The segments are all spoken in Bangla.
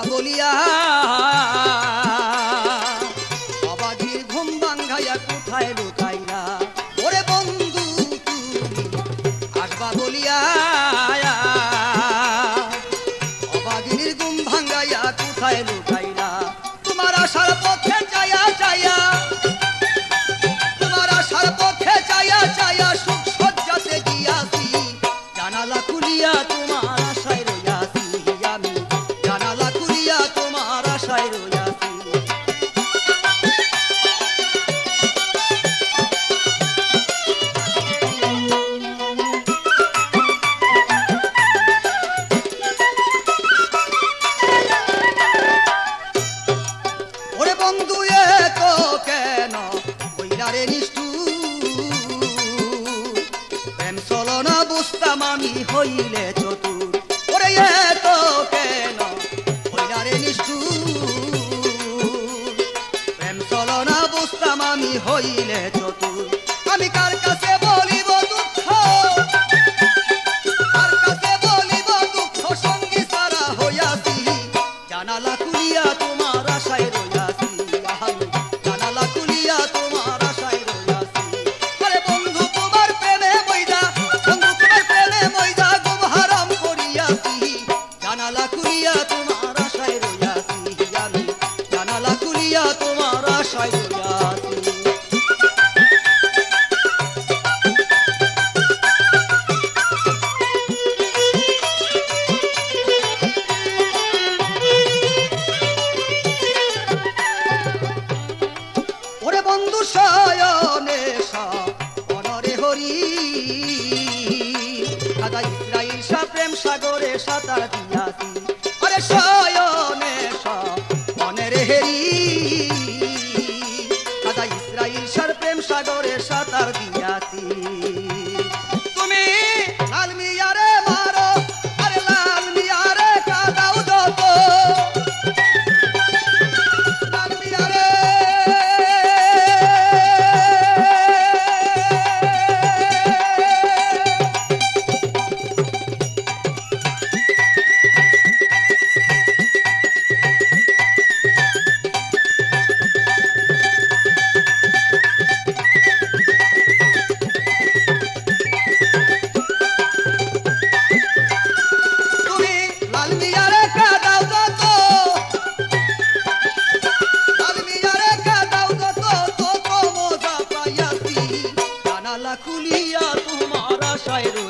পাগলিয়া করি। আদা ইসরাইল সা প্রেম সাগরে সাঁতার দিয়াছি আরে সয়নে সনের হেরি। আদা ইসরাইল সার প্রেম সাগরে সাঁতার দিয়া পায়ের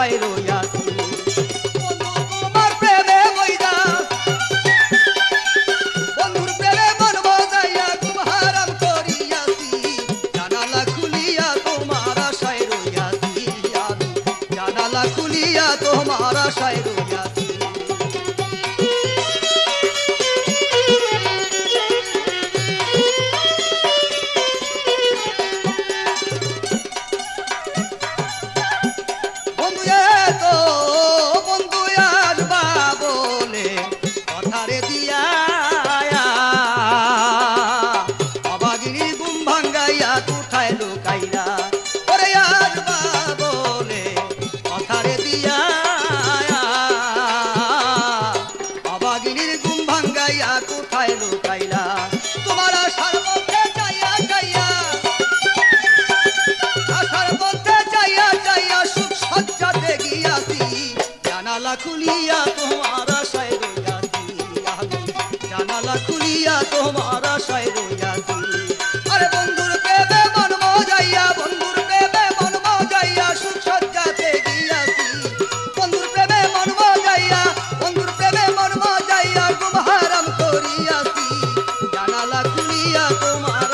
vai তোমার